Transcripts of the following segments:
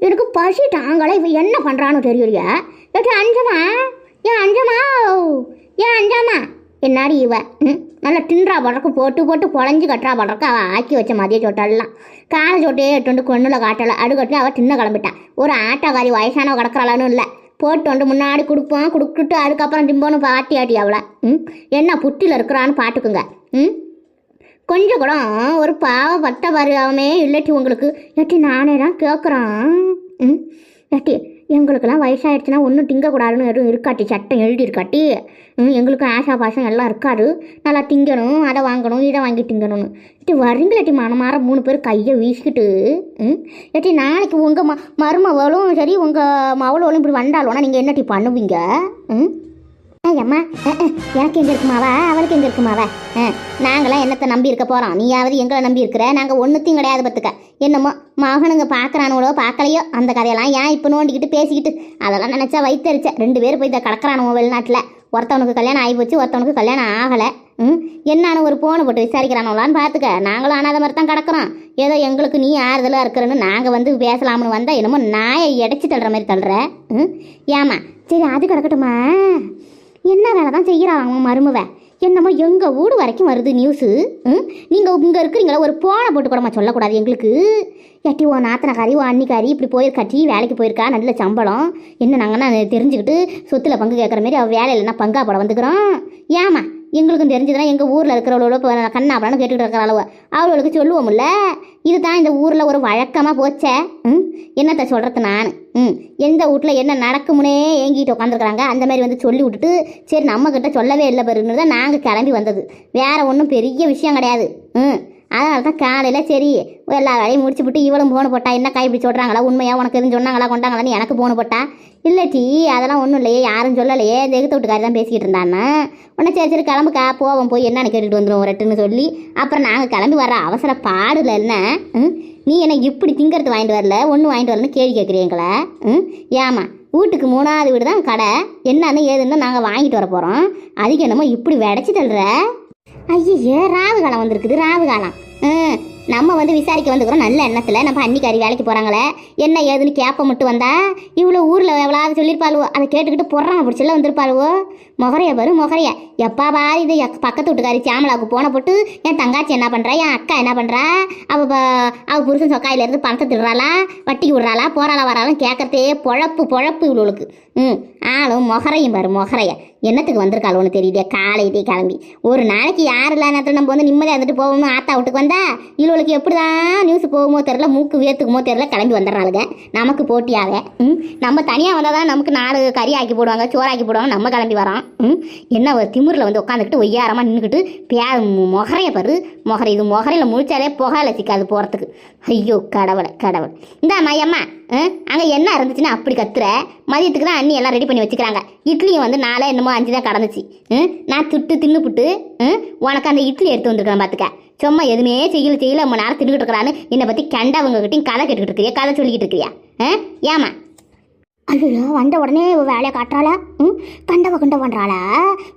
எனக்கு பசி தாங்களே இவன் என்ன பண்ணுறான்னு தெரியலையா. ஏட்டி அஞ்சமா? ஏன் அஞ்சமா? ஏன் அஞ்சாமா? என்னாடி இவ? ம் நல்லா தின்றா படக்கு போட்டு போட்டு பொழஞ்சு கட்டுறா படக்கு அவள் ஆக்கி வச்ச மதிய சொட்டெல்லாம். காலை சொட்டையே எட்டு கொண்ணுல காட்டலை அடுக்கட்டு அவள் தின்ன கிளம்பிட்டான். ஒரு ஆட்டக்காரி வயசானவ கிடக்குறாளான்னு இல்லை. போட்டு வந்து முன்னாடி கொடுப்போம் கொடுத்துட்டு அதுக்கப்புறம் திம்போன்னு பாட்டி ஆட்டி அவளை. ம் என்ன புட்டியில் இருக்கிறான்னு பார்த்துக்குங்க ம் கொஞ்சம் கூட ஒரு பாவப்பட்ட பருவமே இல்லாட்டி உங்களுக்கு. ஏட்டி நானே தான் கேட்குறேன் ம்? ஏட்டி எங்களுக்கெல்லாம் வயசாயிடுச்சுன்னா ஒன்றும் திங்கக்கூடாதுன்னு எதுவும் இருக்காட்டி சட்டம் எழுதியிருக்காட்டி. ம் எங்களுக்கும் ஆசா பாசம் எல்லாம் இருக்காது. நல்லா திங்கணும் அதை வாங்கணும் இதை வாங்கி திங்கணும்னு. ஏட்டி வரீங்களாட்டி மனமாற மூணு பேர் கையை வீசிக்கிட்டு. ம்? ஏட்டி நாளைக்கு உங்கள் ம மருமவளும் சரி உங்கள் மவளும் இப்படி வந்தாலும் நீங்கள் என்னட்டி பண்ணுவீங்க? ம்? ஐயம்மா எனக்கு எங்க இருக்குமாவா அவளுக்கு எங்க இருக்குமாவா நாங்களாம் என்னத்தை நம்பி இருக்க போறோம்? நீயாவது எங்களை நம்பி இருக்கிற? நாங்க ஒன்றுத்தையும் கிடையாது பத்துக்க என்னமோ மகனுங்க பார்க்குறானுங்களோ பார்க்கலையோ அந்த கதையெல்லாம் ஏன் இப்போ நோண்டிக்கிட்டு பேசிக்கிட்டு? அதெல்லாம் நினைச்சா வைத்தறிச்ச ரெண்டு பேர் போய் இதை கடக்கிறானுவோ வெளிநாட்டில். ஒருத்தவனுக்கு கல்யாணம் ஆகி போச்சு ஒருத்தவனுக்கு கல்யாணம் ஆகலை. ம்? என்னான்னு ஒரு போனை போட்டு விசாரிக்கிறானுங்களான்னு பார்த்துக்க. நாங்களும் அனாத மாதிரி தான் கிடக்குறோம். ஏதோ எங்களுக்கு நீ ஆறுதலாக இருக்கிறன்னு நாங்கள் வந்து பேசலாம்னு வந்தால் என்னமோ நாயை இடைச்சி தள்ளுற மாதிரி தள்ளுற. ம்? ஏமா சரி அது கிடக்கட்டுமா? என்ன வேலை தான் செய்கிறாங்க மருமவ? என்னமோ எங்கள் வீடு வரைக்கும் வருது நியூஸு ம்? நீங்கள் இங்கே இருக்கிறீங்களா? ஒரு போனை போட்டு கூடமா சொல்லக்கூடாது எங்களுக்கு. ஏட்டி ஓ நாத்தனக்காரி ஓ அன்னிக்காரி இப்படி போயிருக்காட்டி வேலைக்கு போயிருக்கா? நல்ல சம்பளம். என்ன நாங்கன்னா தெரிஞ்சுக்கிட்டு சொத்தில் பங்கு கேட்குற மாரி அவள் வேலையில் நான் பங்கா போட வந்துக்கிறோம் ஏமா எங்களுக்கும் தெரிஞ்சதுன்னா எங்கள் ஊரில் இருக்கிறவளோட இப்போ கண்ணாப்படான்னு கேட்டுக்கிட்டு இருக்கிற அளவு. அவளுக்கு சொல்லுவோம்ல இதுதான் இந்த ஊரில் ஒரு வழக்கமாக போச்சே? ம்? என்னத்தை சொல்கிறது நான்? ம். எந்த வீட்டில் என்ன நடக்கும்னே ஏங்கிட்டு உட்காந்துருக்குறாங்க அந்த மாதிரி வந்து சொல்லி விட்டுட்டு சரி நம்மக்கிட்ட சொல்லவே இல்லை பெருன்னு தான் நாங்கள் கிளம்பி வந்தது. வேற ஒன்றும் பெரிய விஷயம் கிடையாது. ம். அதனால தான் காலையில் சரி எல்லா வேலையும் முடிச்சு விட்டு இவளும் போன போட்டா என்ன கை இப்படி சொல்கிறாங்களா உண்மையாக உனக்கு எதுவும் சொன்னாங்களா? கொண்டாங்களான்னு எனக்கு போன போட்டா? இல்லை டீ அதெல்லாம் ஒன்றும் இல்லையே யாரும் சொல்லலையே இந்த எகுத்த வீட்டுக்காரி தான் பேசிக்கிட்டு இருந்தான்னா? உடனே சரி சரி கிளம்புக்கா போவோம் போய் என்னன்னு கேட்டுட்டு வந்துடும் ரெட்டுன்னு சொல்லி. அப்புறம் நாங்கள் கிளம்பி வர அவசர பாடுல என்ன? ம்? நீ என்ன இப்படி திங்கிறது வாங்கிட்டு வரல? ஒன்றும் வாங்கிட்டு வரலன்னு கேள்வி கேட்குறீங்களா ம்? ஏமா வீட்டுக்கு மூணாவது வீடு தான் கடை. என்னன்னு ஏதுன்னு நாங்கள் வாங்கிட்டு வர போகிறோம் அதுக்கு என்னமோ இப்படி விடச்சி தள்ளுற? ஐயே ராவு காலம் வந்திருக்குது ராவு காலம். ம் நம்ம வந்து விசாரிக்க வந்துக்கிறோம். நல்ல எண்ணத்தில். நம்ம அன்னிக்காரி வேலைக்கு போகிறாங்களே என்ன ஏதுன்னு கேப்ப மட்டும் வந்தா இவ்வளோ ஊரில் எவ்வளவு சொல்லியிருப்பாளுவோ அதை கேட்டுக்கிட்டு பொறாம பிடிச்சல வந்திருப்பாளுவோ? முகரைய வரும் முகரைய. எப்பா பா இது எக் பக்கத்து வீட்டுக்காரி சாமலாவுக்கு போன போட்டு என் தங்காச்சி என்ன பண்ணுறா என் அக்கா என்ன பண்ணுறா அவள் அவள் புருஷன் சொக்காயிலேருந்து பணத்தை திடுறாளா வட்டிக்கு விடுறாளா? போகிறாளா வராலும் கேட்கறதே பொழப்பு பொழப்பு இவ்வளோளுக்கு ம் ஆளும் முகரையும் பாரு முகரைய. என்னத்துக்கு வந்திருக்காள் ஒன்று தெரியலையே. காலையிலே கிளம்பி. ஒரு நாளைக்கு யார் இல்லாத நேரத்தில் நம்ம வந்து நிம்மதியாக இருந்துட்டு போகணும் ஆத்தா வீட்டுக்கு வந்தா இவளுக்கு எப்படி தான் நியூஸ் போகுமோ தெரில மூக்கு வேத்துக்குமோ தெரில கிளம்பி வந்துடுறாளுங்க. நமக்கு போட்டியாக. ம்? நம்ம தனியாக வந்தால் தான் நமக்கு நாலு கறி ஆக்கி போடுவாங்க சோறாக்கி போடுவாங்க நம்ம கிளம்பி வரோம். ம்? என்ன ஒரு திமிரில் வந்து உட்காந்துக்கிட்டு ஒய்யாரமாக நின்றுக்கிட்டு பே முகரைய பாரு முகரை இது முகரையில் முழிச்சாலே புகையில சிக்காது போகிறதுக்கு ஐயோ கடவுளை கடவுள். இந்தா மையம்மா அங்கே என்ன இருந்துச்சுன்னா அப்படி கத்துற. மதியத்துக்கு தான் அண்ணி எல்லாம் ரெடி பண்ணி வச்சுக்கிறாங்க. இட்லியும் வந்து நாளே என்னமோ அஞ்சு தான் கடந்துச்சு. நான் துட்டு தின்னுப்புட்டு உனக்கு அந்த இட்லி எடுத்து வந்துருக்கிறேன் பார்த்துக்க சும்மா எதுவுமே செய்யல செய்யல ரொம்ப நேரம் தின்னுக்கிட்டு இருக்கிறான்னு என்னை பற்றி கண்டவங்க கிட்டையும் கதை கேட்டுக்கிட்டு இருக்கிறியா கதை சொல்லிக்கிட்டு இருக்கிறியா ஆ ஏமா ஐயோ வந்த உடனே இவ வேலையை காட்டுறாளா? ம்? கண்டவ கண்ட பண்ணுறாளா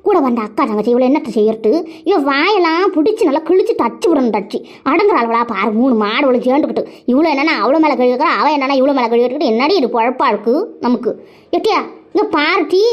கூட வந்த அக்கா தங்கச்சி இவ்வளோ என்னத்தை செய்யறது? இவன் வாயெல்லாம் பிடிச்சி நல்லா கிழிச்சு தச்சு விடணும் தச்சு. அடங்குறாளவளா பாரு மூணு மாடு இவ்வளோ சேர்ந்துக்கிட்டு இவ்வளோ என்னன்னா அவ்வளோ மேலே கழுவிக்கிறா அவன் என்னன்னா இவ்வளோ மேலே கழுவிக்கிட்டு என்னடி இது குழப்பாக இருக்குது நமக்கு? எட்டியா இங்கே பார்ட்டி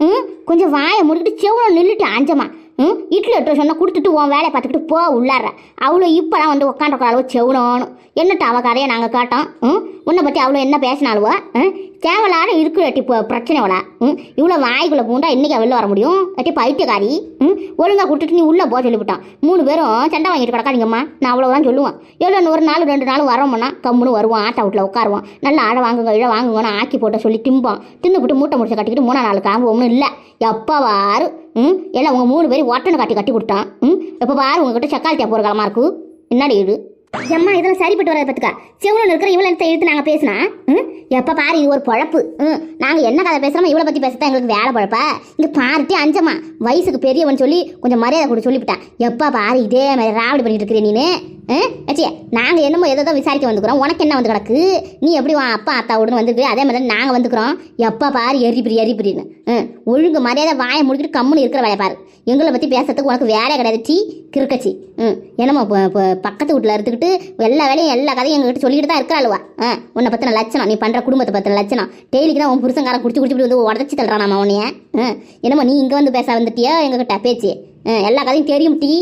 ம்? கொஞ்சம் வாயை முடிக்கிட்டு செவ்வளோ நில்லுட்டு அஞ்சமா ம்? இட்லி எடுத்து சொன்னால் கொடுத்துட்டு உன் வேலையை பார்த்துக்கிட்டு போ உள்ளார அவ்வளோ இப்போலாம் வந்து உட்காந்துருக்க அளவு செவனோன்னு. என்னட்டு அவள் கதையை நாங்கள் காட்டோம்? ம்? உன்னை பற்றி அவ்வளோ என்ன பேசினாலுவோ தேவலான தேவையில்லாத இருக்கிறட்டி இப்போ பிரச்சனைவளா ம்? இவ்வளோ வாய்க்குள்ளே பூண்டா இன்றைக்கி வெளில வர முடியும்? எட்டி பைத்தியக்காரி ம்? ஒழுங்காக கொடுத்துட்டு நீ உள்ளே போக சொல்லிவிட்டான். மூணு பேரும் சண்டை வாங்கிட்டு கிடக்காதீங்கம்மா. நான் அவ்வளோதான் சொல்லுவேன். எவ்வளோ ஒரு நாள் ரெண்டு நாள் வரோம்னா கம்முன்னு வருவோம் ஆட்டா வீட்டில் உட்காருவோம் நல்லா ஆடை வாங்குங்க இழ வாங்குங்கன்னு ஆக்கி போட்ட சொல்லி திம்போம் தின்னுபிட்டு மூட்டை முடிச்சு கட்டிக்கிட்டு மூணா நாள் காம்புவோம்னு இல்லை. எப்போ வாரு ம்? எல்லாம் உங்கள் மூணு பேரும் ஒட்டனை கட்டி கட்டி கொடுத்தான் ம்? எப்போ பாரு உங்ககிட்ட சக்கால் போகிற காலமாக இருக்கு. என்னடி இது? எம்மா இதெல்லாம் சரிப்பட்டு வராது பார்த்துக்கா. செவனு இருக்கிற இவ்வளோ நேரத்தை எடுத்து நாங்கள் பேசினா ம்? எப்போ பாரு இது ஒரு பொழப்பு. ம் நாங்கள் என்ன கதை பேசுகிறோமோ இவ்வளோ பற்றி பேசத்தான் எங்களுக்கு வேலை பொழப்பா? இங்கே பாருட்டி அஞ்சம்மா. வயசுக்கு பெரியவன் சொல்லி கொஞ்சம் மரியாதை கூட சொல்லிவிட்டான். எப்போ பாரு இதே மாதிரி ராவடி பண்ணிட்டு இருக்கிறேன் நீனு. ஏச்சியே நாங்கள் என்னமோ எதோ தான் விசாரிக்க வந்துக்கிறோம். உனக்கு என்ன வந்து கிடக்கு? நீ எப்படி வா அப்பா அத்தா உடனே வந்துருக்கு? அதே மாதிரி நாங்கள் வந்துக்கிறோம். எப்போ பாரு எரிபிரி எரிபிரின்னு ம். ஒழுங்கு மரியாதை வாயை முடிக்கிட்டு கம்முன்னு இருக்கிற வேலையை பாரு. எங்களை பற்றி பேசுறதுக்கு உனக்கு வேலையே கிடையாது. டீ கிறுக்கச்சி. ம். என்னமோ இப்போ பக்கத்து வீட்டில் இருந்துக்கிட்டு எல்லா வேலையும் எல்லா கதையும் எங்ககிட்ட சொல்லிக்கிட்டு தான் இருக்கிறாளுவா. ஆ உன்னை பற்றின லட்சணம் நீ பண்ணுற குடும்பத்தை பற்றின லட்சணம். டெய்லிக்கு தான் உன் புருஷங்காரன் குடிச்சு குடிச்சு வந்து உடச்சி தள்ளுறானாமா உன்னைய. ம் என்னமோ நீ இங்கே வந்து பேச வந்துட்டியோ எங்ககிட்ட? பேச்சு. ம் எல்லா கதையும் தெரியும் டீ.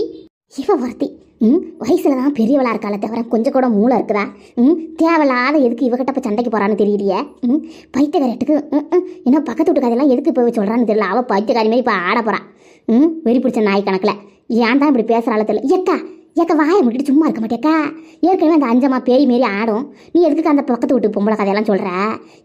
இவ ஒருத்தி. ம்? வயசுல தான் பெரியவளா இருக்காளே தவிர கொஞ்சம் கூட மூளை இருக்குதா? ம்? தேவையில்லாத எதுக்கு இவகிட்ட இப்போ சண்டைக்கு போறான்னு தெரியலையே? ம்? பைத்தியக்காரட்டுக்கு ம், ஏன்னா பக்கத்து வீட்டு கதையெல்லாம் எதுக்கு போய் சொல்கிறான்னு தெரியல. அவள் பைத்தியக்காரி மாதிரி இப்போ ஆட போகிறான் ம்? வெறி பிடிச்ச நாய் கணக்கில். ஏன் தான் இப்படி பேசுறாள் தெரியல. ஏக்கா ஏக்கா வாயை முடிட்டு சும்மா இருக்க மாட்டேக்கா ஏற்கனவே அந்த அஞ்சம்மா பேய் மாரி ஆடும். நீ எதுக்கு அந்த பக்கத்து வீட்டு பொம்பளை கதையெல்லாம் சொல்கிற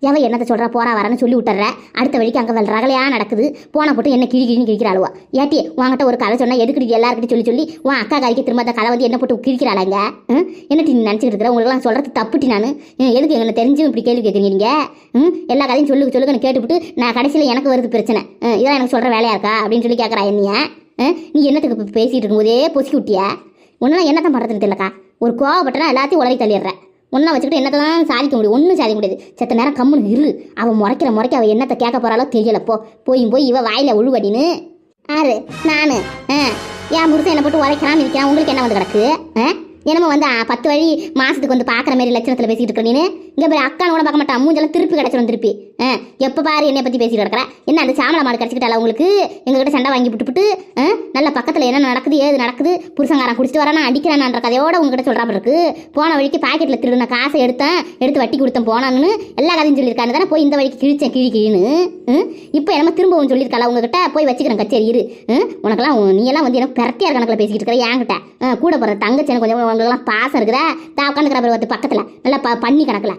எவன் என்னத்தை சொல்கிறா போறா வரேன்னு சொல்லி விட்டுற அடுத்த வழிக்கு அங்கே வெல் ரகலையா நடக்குது. போன போட்டு என்ன கிழி கிழின்னு கிழிக்கிறாளுவா ஏட்டி உங்ககிட்ட ஒரு கதை சொன்னால் எதுக்கு எல்லாருக்கிட்ட சொல்லி சொல்லி உன் அக்கா காய்க்கு திரும்ப அந்த கதை வந்து என்ன போட்டு கிழிக்கிறாளாங்க ம்? என்ன நீ நினச்சிக்கிட்டு இருக்கிற உங்களுக்குலாம் சொல்கிறது தப்புட்டி நான். எதுக்கு எங்களை தெரிஞ்சு இப்படி கேள்வி கேட்குறீங்க ம்? எல்லா கதையும் சொல்லுங்க சொல்லுங்கன்னு கேட்டுவிட்டு நான் கடைசியில் எனக்கு வருது பிரச்சனை. இதான் இதெல்லாம் எனக்கு சொல்கிற வேலையா இருக்கா? அப்படின்னு சொல்லி கேட்குறா என்னைய. நீ என்னத்துக்கு பேசிகிட்டு இருக்கும்போதே பொசுக்கி விட்டியா? ஒன்றும் என்னத்தான் பண்ணுறதுன்னு தெரியலக்கா. ஒரு கோவப்பட்டனா எல்லாத்தையும் உலகி தள்ளிடுறேன். ஒன்றா வச்சுக்கிட்டு என்னத்தை தான் சாதிக்க முடியும் ஒன்றும் சாதிக்க முடியாது. செத்த நேரம் கம்முன்னு இரு. அவன் முறைக்கிற முறைக்க அவள் என்னத்தை கேட்க போகிறாளோ தெரியலப்போ போய் போய் இவ வாயில உழுவடின்னு. ஆறு நான் ஆ. என் புருஷன் என்ன போட்டு உரைக்கிறான் நிற்கிறான் உங்களுக்கு என்ன வந்து கிடக்கு? ஆ? என்னமோ வந்து பத்து வழி மாசத்துக்கு வந்து பார்க்குற மாதிரி லட்சணத்தில் பேசிக்கிட்டு இருக்கேன் நீ இங்கே போய் அக்கான கூட பார்க்க மாட்டான். மூஞ்செல்லாம் திருப்பி கிடச்சிரும் திருப்பி. எப்போ பாரு என்னை பற்றி பேசிட்டு கிடக்குற? என்ன அந்த சாமலை மாடு கிடச்சிக்கிட்டால உங்களுக்கு? எங்ககிட்ட சண்டை வாங்கி விட்டுப்புட்டு நல்ல பக்கத்தில் என்ன நடக்குது ஏது நடக்குது? புருஷங்காரன் குடிச்சிட்டு வரானா அடிக்கிறானான்ற கதையோட உங்ககிட்ட சொல்கிறா இருக்கு. போன வழிக்கு பாக்கெட்டில் திருடின காசை எடுத்தேன் எடுத்து வட்டி கொடுத்தேன் போனான்னு எல்லா கதையும் சொல்லியிருக்காங்க தானே போய் இந்த வழிக்கு கிழிச்சேன் கிழி கிழின்னு இப்போ என்னமோ திரும்பவும் சொல்லியிருக்காளா உங்ககிட்ட? போய் வச்சுக்கிறேன் கச்சேரி இரு உனக்கெல்லாம் நீ எல்லாம் வந்து எனக்கு பிரத்தியார் கணக்கில் பேசிக்கிட்டு இருக்கிற என்கிட்ட. ஆ, கூட போகிற தங்கச்சி எனக்கு கொஞ்சம் உங்களுக்குலாம் பாசம் இருக்கிற தா உட்காந்துக்கிற பருவத்து பக்கத்தில் நல்லா ப பண்ணி கணக்கில்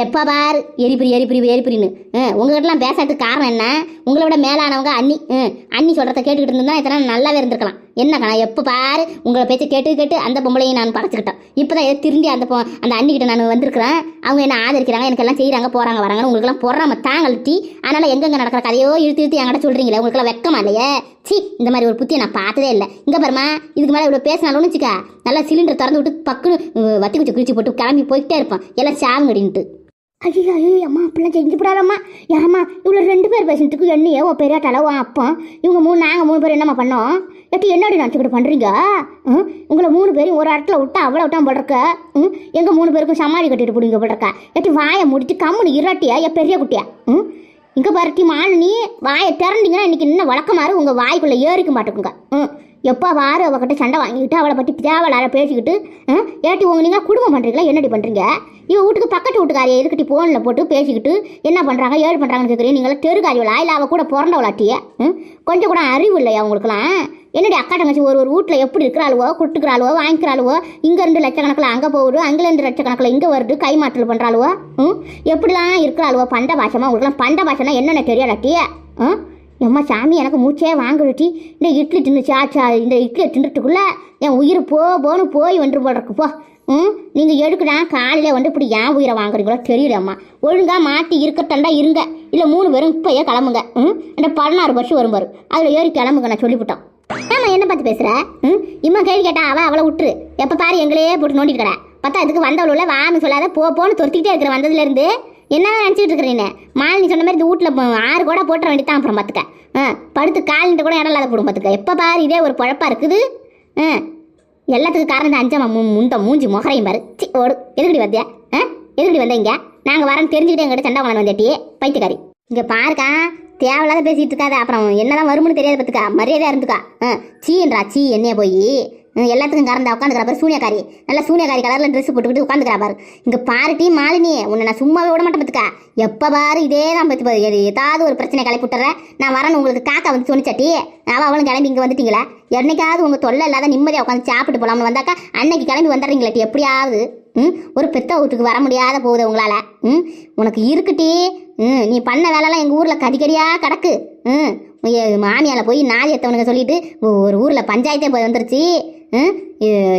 எப்போ பாரு எரிபிரி எரிபுரி அப்படின்னு. உங்ககிட்டலாம் பேசாததுக்கு காரணம் என்ன? உங்களை விட மேலானவங்க அண்ணி அண்ணி சொல்கிறத கேட்டுக்கிட்டு இருந்தா இத்தனை நல்லாவே இருந்திருக்கலாம். என்ன கணா எப்போ பாரு உங்களை பேச்சு கேட்டு கேட்டு அந்த பொம்பளையும் நான் படைச்சிக்கிட்டேன். இப்போ தான் ஏதோ திரும்பி அந்த பொ- அந்த அண்ணிக்கிட்ட நான் வந்திருக்கிறேன். அவங்க என்ன ஆதரிக்கிறாங்க எனக்கு எல்லாம் செய்கிறாங்க போகிறாங்க வராங்கன்னு உங்களுக்குலாம் பொறாம தாங்கள் அதனால் எங்கெங்கே நடக்கிற கதையோ இழுத்து இழுத்து என்கிட்ட சொல்கிறீங்களே உங்களுக்குலாம் வெக்கமா இல்லையே? சி இந்த மாதிரி ஒரு புத்தியை நான் பார்த்ததே இல்லை. இங்கே பாருமா இதுக்கு மேலே இவ்வளோ பேசினாலும் வச்சுக்கா நல்லா சிலிண்டர் திறந்து விட்டு பக்குன்னு வத்தி குச்சி குளிச்சு போட்டு கிளம்பி போய்கிட்டே இருப்பான். எல்லாம் சாவுங்கடின்ட்டு. ஐயோ ஐயோ அம்மா அப்படிலாம் செஞ்சு போடாதம்மா. ஏம்மா இவ்வளோ ரெண்டு பேர் பேசுறதுக்கு என்னையே உன் பெரியாட்டால உன் அப்பா இவங்க மூணு நாங்கள் மூணு பேர் என்னம்மா பண்ணோம்? எட்டி என்னடி நினச்சிக்கிட்டு பண்ணுறீங்க ம் உங்களை மூணு பேரையும் ஒரு இடத்துல விட்டா அவ்வளோ விட்டான் போடுறக்க ம்? எங்கள் மூணு பேருக்கும் சமாளி கட்டிட்டு பிடிங்க போடுறக்க எட்டி வாயை முடிச்சு கம்முனு இரட்டியா என் பெரிய குட்டியா? ம்? இங்கே பாருட்டி மாலினி வாயை திறந்தீங்கன்னா இன்னைக்கு இன்னும் வழக்கமாறு உங்கள் வாய்க்குள்ளே ஏறிக்க மாட்டேங்குங்க. ம்? எப்போ வாரு அவகிட்ட சண்டை வாங்கிக்கிட்டு அவளை பற்றி தேவையில்லாத பேசிக்கிட்டு ஏட்டி உங்க நீங்கள் குடும்பம் பண்ணுறீங்களா என்னடி பண்ணுறீங்க இவன் வீட்டுக்கு பக்கத்து வீட்டுக்காரி எதுக்கிட்டி ஃபோனில் போட்டு பேசிக்கிட்டு என்ன பண்ணுறாங்க ஏழு பண்ணுறாங்கன்னு கேட்குறீங்க நீங்களாம் தெருக்காரியவளா இல்லை அவள் கூட பிறந்தவளாட்டியே? கொஞ்சம் கூட அறிவு இல்லையா உங்களுக்குலாம் என்னடி அக்கா தங்கச்சி ஒரு ஒரு வீட்டில் எப்படி இருக்கிறாளுவோ குட்டுக்கிறாளுவோ வாங்கிக்கிறாளுவோ இங்கேருந்து லட்சக்கணக்கில் அங்கே போகுது அங்கேருந்து லட்சக்கணக்கில் இங்கே வருது கை மாற்றல் பண்ணுறாளுவோ ம்? எப்படிலாம் இருக்கிறாளுவோ? பண்ட பாஷமா உங்களுக்குலாம் பண்ட பாஷனா என்னென்ன தெரியாதாட்டி ம் எம்மா சாமி எனக்கு மூச்சே வாங்குறட்டி இந்த இட்லி தின்னு சா சா இந்த இட்லியை தின்னுட்டுக்குள்ளே என் உயிர் போ போன்னு போய் வந்து போடுறக்கு போ. ம்? நீங்கள் எடுக்கடா காலையில் வந்து இப்படி ஏன் உயிரை வாங்குறீங்களோ தெரியலம்மா ஒழுங்காக மாட்டி இருக்கட்டண்டா இருங்க. இல்லை மூணு பேரும் இப்போயே கிளம்புங்க. ம்? இந்த பதினாறு வருஷம் வரும் பாரு. அதில் ஏறி கிளம்புங்க நான் சொல்லிவிட்டோம். ஏம்மா என்ன பார்த்து பேசுகிற ம்? இம்மா கேள்வி கேட்டா அவள் அவளை விட்டுரு எப்போ பாரு எங்களையே போட்டு நோண்டிட்டு பார்த்தா இதுக்கு வந்தவள வான்னு சொல்லாத போ போன்னு தொத்திக்கிட்டே இருக்கிற வந்ததுலேருந்து என்ன நினச்சிட்டு இருக்கிறீன்னு மாலினி சொன்ன மாதிரி இந்த வீட்டில் ஆறு கூட போட்டுற வேண்டியதான் அப்புறம் பார்த்துக்க ஆ படுத்து காலின்ட்டு கூட இடம் இல்லாத போடும் பார்த்துக்க எப்போ பாரு இதே ஒரு குழப்பாக இருக்குது. ஆ எல்லாத்துக்கும் காரணம் இந்த அஞ்சம்மா முந்த மூஞ்சி முகரையும் பாரு. சி ஓடு. எதுக்கடி வந்தியா? ஆ? எதுக்கடி வந்த இங்க? நாங்கள் வரேன்னு தெரிஞ்சுக்கிட்டு எங்கிட்ட சண்டை வாங்க வந்தேட்டியே பைத்தியக்காரி. இங்கே பாருக்கா தேவையில்லாத பேசிட்டு இருக்காது. அப்புறம் என்னதான் வரும்னு தெரியாது பார்த்துக்கா மரியாதையாக இருந்துக்கா. ஆ சீன்றா சீ என்னைய போய். எல்லாத்துக்கும் காரணம் உட்காந்துக்கிறா பாரு சூனியக்காரி. நல்லா சூனியக்காரி கலரில் ட்ரெஸ் போட்டுக்கிட்டு உட்காந்துக்கிறா பாரு. இங்கே பாருட்டி மாலினி உன்னை நான் சும்மாவே விட மாட்டேன் பார்த்துக்கா எப்போ பாரு இதே தான் பற்றி பாரு ஏதாவது ஒரு பிரச்சனை கிளப்பி விட்டுறேன் நான் வரேன்னு உங்களுக்கு காக்கா வந்து சொன்னிச்சாட்டி. அவள் அவளும் கிளம்பி இங்கே வந்துட்டீங்களா. என்னைக்காவது உங்கள் தொல்லை இல்லாத நிம்மதியாக உட்காந்து சாப்பிட்டு போகலாம்னு வந்தாக்கா அன்னைக்கு கிளம்பி வந்துடுறீங்களாட்டி எப்படியாவது ம் ஒரு பெத்த வீட்டுக்கு வர முடியாத போகுது உங்களால். ம் உனக்கு இருக்குட்டி. ம் நீ பண்ண வேலைலாம் எங்கள் ஊரில் கடிக்கடியாக கிடக்கு. ம் மாமியால் போய் நாதி எத்தவனுக்கு சொல்லிட்டு ஒரு ஊரில் பஞ்சாயத்தே போய் வந்துருச்சு.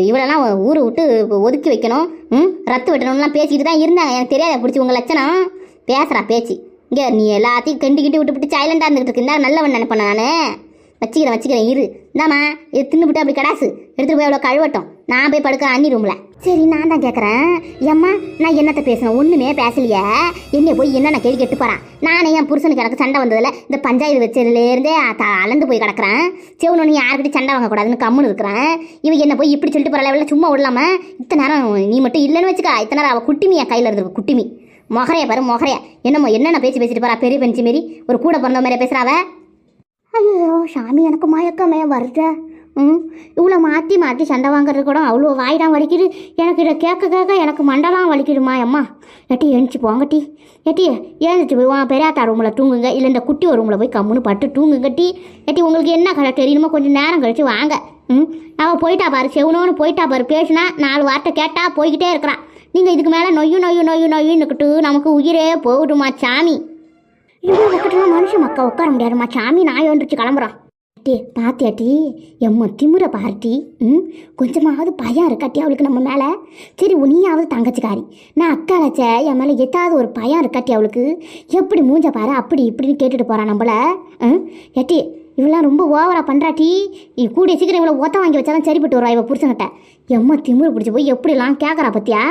இவளெல்லாம் ஊரை விட்டு ஒதுக்கி வைக்கணும். ம்? ரத்து வெட்டணும்லாம் பேசிக்கிட்டு தான் இருந்தாங்க. எனக்கு தெரியாத பிடிச்சி உங்கள் லட்சணம். பேசுகிறா பேச்சு. இங்கே நீ எல்லாத்தையும் கண்டுக்கிட்டு விட்டு விட்டு சைலண்டாக இருந்துகிட்டு இருக்கு. இந்த நல்லவன் நினைப்பேன் நான். வச்சுக்கிறேன் வச்சுக்கிறேன் இரு. இந்தாம்மா இது தின்னுபிட்டு அப்படி கடாசு. எடுத்துகிட்டு போய் அவ்வளோ கழுவட்டும். நான் போய் படுக்க அண்ணி ரூம்ல சரி நான் தான் கேட்குறேன் ஏம்மா நான் என்னத்தை பேசுனேன்? ஒன்றுமே பேசலையே. என்னை போய் என்ன கேள்வி கேட்டு போகிறான் நானே என் புருஷனுக்கு எனக்கு சண்டை வந்ததில் இந்த பஞ்சாயத்து வச்சதுலேருந்தே த- போய் கிடக்குறேன். செவனு யார்கிட்ட சண்டை வாங்கக்கூடாதுன்னு கம்முன்னு இருக்கிறேன். இவன் என்ன போய் இப்படி சொல்லிட்டு போகிற லெவலில் சும்மா விடலாமா? இத்தனை நேரம் நீ மட்டும் இல்லைன்னு வச்சுக்கா. இத்தனை நேரம் அவள் குட்டிமியா கையில் இருக்கு குட்டிமி. மொகரையா பாரு மொகரையா. என்னமோ என்னென்ன பேச்சு பேசிட்டு போறா பெரிய பெஞ்சு மாரி. ஒரு கூட பிறந்த மாதிரியே பேசுகிறாவ ஐயோ சாமி எனக்கு மயக்கமே வருது. ம்? இவ்வளோ மாற்றி மாற்றி சண்டை வாங்குறது கூட அவ்வளோ வாய்தான் வலிக்குது. எனக்கு இதை கேட்க கேட்க எனக்கு மண்டலாம் வலிக்குதுமா அம்மா. எட்டி எழுந்துச்சு போங்கட்டி எட்டி எழுந்துச்சு போய் உன் பெரியாத்தா ரூமில் தூங்குங்க. இல்லை இந்த குட்டி ஒரு ரூமில் போய் கம்முன்னு பட்டு தூங்குங்கட்டி எட்டி. உங்களுக்கு என்ன கதை தெரியணுமோ கொஞ்சம் நேரம் கழித்து வாங்க. ம்? அவள் போயிட்டா பாரு செவனோன்னு போயிட்டா பாரு பேசுனா நாலு வார்த்தை கேட்டால் போய்கிட்டே இருக்கிறான் நீங்கள் இதுக்கு மேலே நொய்யு நொய்யு நொய்யு நொய்யுன்னுக்கிட்டு நமக்கு உயிரே போகுதுமா சாமி. இவ்வளோ பக்கத்துல மனுஷன் மக்கா உட்கார முடியாதுமா சாமி நாய் வந்துருச்சு கிளம்புறான் டே பாத்தியாட்டி எம்ம திமுற பார்ட்டி ம் கொஞ்சமாவது பயம் இருக்காட்டி அவளுக்கு நம்ம மேலே. சரி உனியாவது தங்கச்சிக்காரி. நான் அக்காலச்ச என் மேலே எதாவது ஒரு பயம் இருக்காட்டி அவளுக்கு. எப்படி மூஞ்ச பாரு அப்படி இப்படின்னு கேட்டுட்டு போகிறான் நம்மள ம் ஏட்டி இவெல்லாம் ரொம்ப ஓவரா பண்ணுறாட்டி நீ கூடிய சீக்கிரம் இவ்வளோ ஒத்த வாங்கி வச்சாலும் சரிப்பட்டு வருவா இவள் புருஷங்கிட்ட எம்மா திமிர் பிடிச்சி போய் எப்படிலாம் கேட்குறா பத்தியா?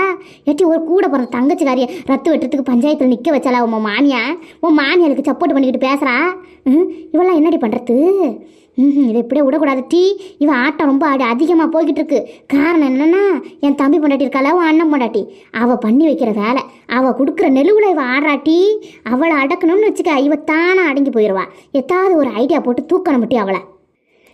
ஏட்டி ஒரு கூட பிறந்த தங்கச்சிக்காரிய ரத்து வெட்டுறதுக்கு பஞ்சாயத்தில் நிற்க வச்சாலா உன் மாமியா? உன் மாமியாளுக்கு சப்போர்ட் பண்ணிக்கிட்டு பேசுகிறா ம்? இவெல்லாம் என்னடி பண்ணுறது ம் இதை இப்படியே விடக்கூடாது. டீ இவன் ஆட்டம் ரொம்ப ஆடி அதிகமாக போய்கிட்டு இருக்கு காரணம் என்னென்னா என் தம்பி பொண்டாட்டி இருக்காள அவன் அண்ணன் பொண்டாட்டி. அவள் பண்ணி வைக்கிற வேலை அவள் கொடுக்குற நெலுவில் இவன் ஆடுறாட்டி அவளை அடக்கணும்னு வச்சுக்க இவ தானே அடங்கி போயிடுவா எதாவது ஒரு ஐடியா போட்டு தூக்கணும் முட்டி அவளை.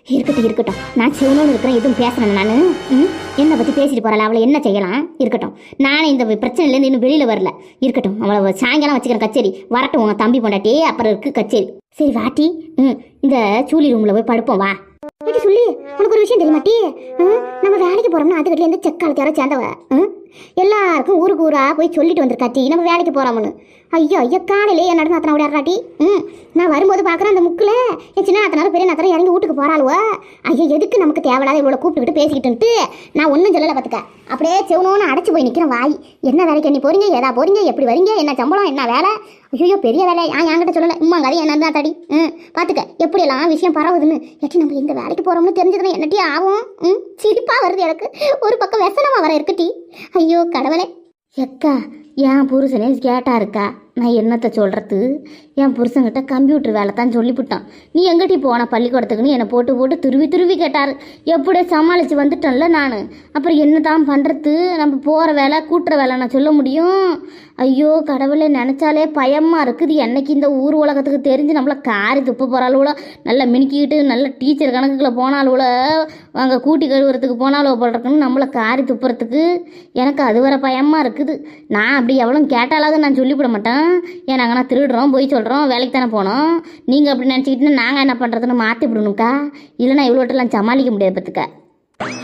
இருக்கட்டும் இருக்கட்டும். நான் சிவனோடு இருக்கிறேன் எதுவும் பேசுகிறேன் நான். ம்? என்னை பற்றி பேசிட்டு போகிறல அவளை என்ன செய்யலாம்? இருக்கட்டும். நானே இந்த பிரச்சனையிலேருந்து இன்னும் வெளியில் வரல. இருக்கட்டும். அவளை சாயங்காலம் வச்சுக்கிறேன் கச்சேரி. வரட்டும் உங்கள் தம்பி பொண்டாட்டி. அப்புறம் இருக்கு கச்சேரி. சரி வாட்டி ம் இந்த சூலி ரூமில் போய் படுப்போம் வா. சொல்லி. உனக்கு ஒரு விஷயம் தெரியுமாட்டி ம், நம்ம வேலைக்கு போறோம்னா அதுக்கிட்ட இருந்து செக்காலத்து யாரோ சேர்ந்தவ எல்லாருக்கும் ஊருக்கு ஊரா போய் சொல்லிட்டு வந்திருக்காட்டி நம்ம வேலைக்கு போறோம்னு. ஐயோ ஐயோ காலையிலே என் நடந்து அத்தனை விளையாடுறாட்டி ம். நான் வரும்போது பார்க்குறேன் அந்த முக்கில். என் சின்ன அத்தனால பெரிய அத்தனை இறங்கி வீட்டுக்கு போகிறாளுவோ ஐயோ எதுக்கு நமக்கு தேவையில்லாத இவ்வளோ கூப்பிட்டுக்கிட்டு பேசிக்கிட்டுன்ட்டு நான் ஒன்றும் சொல்லலை பார்த்துக்க. அப்படியே செவனோன்னு அடைச்சி போய் நிற்கிறேன் வாய். என்ன வேலைக்கு நீ போறீங்க? ஏதா போறீங்க? எப்படி வரீங்க? என்ன சம்பளம்? என்ன வேலை? ஐயோ பெரிய வேலை. ஆ என்கிட்ட சொல்லலை. உம்மா கதை என்ன தடி. ம். பார்த்துக்க எப்படியெல்லாம் விஷயம் பரவுதுன்னு. எட்டி நம்ம இந்த வேலைக்கு போகிறோம்னு தெரிஞ்சது தெரிஞ்சதுன்னா என்னட்டி ஆகும்? ம் சிரிப்பாக வருது எனக்கு. ஒரு பக்கம் வெசனமாக வர இருக்குட்டி ஐயோ கடவுளே. எக்கா என் புருஷனே கேட்டா இருக்கா? நான் என்னத்தை சொல்கிறது என் புருஷன்கிட்ட கம்ப்யூட்டர் வேலை தான் சொல்லிவிட்டான் நீ எங்கிட்டி போன? பள்ளிக்கூடத்துக்குன்னு என்னை போட்டு போட்டு துருவி துருவி கேட்டார். எப்படியோ சமாளித்து வந்துட்டேன்ல நான். அப்புறம் என்ன தான் பண்ணுறது நம்ம போகிற வேலை கூட்டுற வேலை நான் சொல்ல முடியும்? ஐயோ கடவுளை நினச்சாலே பயமாக இருக்குது. என்னைக்கு இந்த ஊர் உலகத்துக்கு தெரிஞ்சு நம்மளை காரி துப்ப போகிறாளுவளோ நல்லா மினுக்கிட்டு நல்ல டீச்சர் கணக்குக்குள்ளே போனாலுவள அங்கே கூட்டி கழுவுறதுக்கு போனாலோ போடுறதுக்குன்னு நம்மளை காரி துப்புறதுக்கு எனக்கு அது வர பயமாக இருக்குது. நான் அப்படி எவ்வளோ கேட்டாலாவது நான் சொல்லிவிட மாட்டேன். ஏன் நாங்கள் நான் திருடுறோம் போய் சொல்கிறேன் சொல்கிறோம் வேலைக்கு தானே போனோம். நீங்கள் அப்படி நினச்சிக்கிட்டு நாங்கள் என்ன பண்ணுறதுன்னு மாற்றி விடணுக்கா இல்லைன்னா இவ்வளோட்டெல்லாம் சமாளிக்க முடியாது பார்த்துக்க.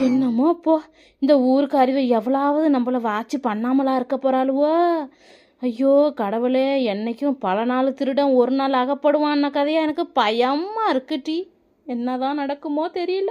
என்னமோ போ இந்த ஊருக்கு அறிவை எவ்வளாவது நம்மளை வாட்சி பண்ணாமலா இருக்க போகிறாளுவோ ஐயோ கடவுளே என்னைக்கும் பல நாள் திருடன் ஒரு நாள் அகப்படுவான்னு கதையாக எனக்கு பயமாக இருக்குட்டி என்னதான் நடக்குமோ தெரியல.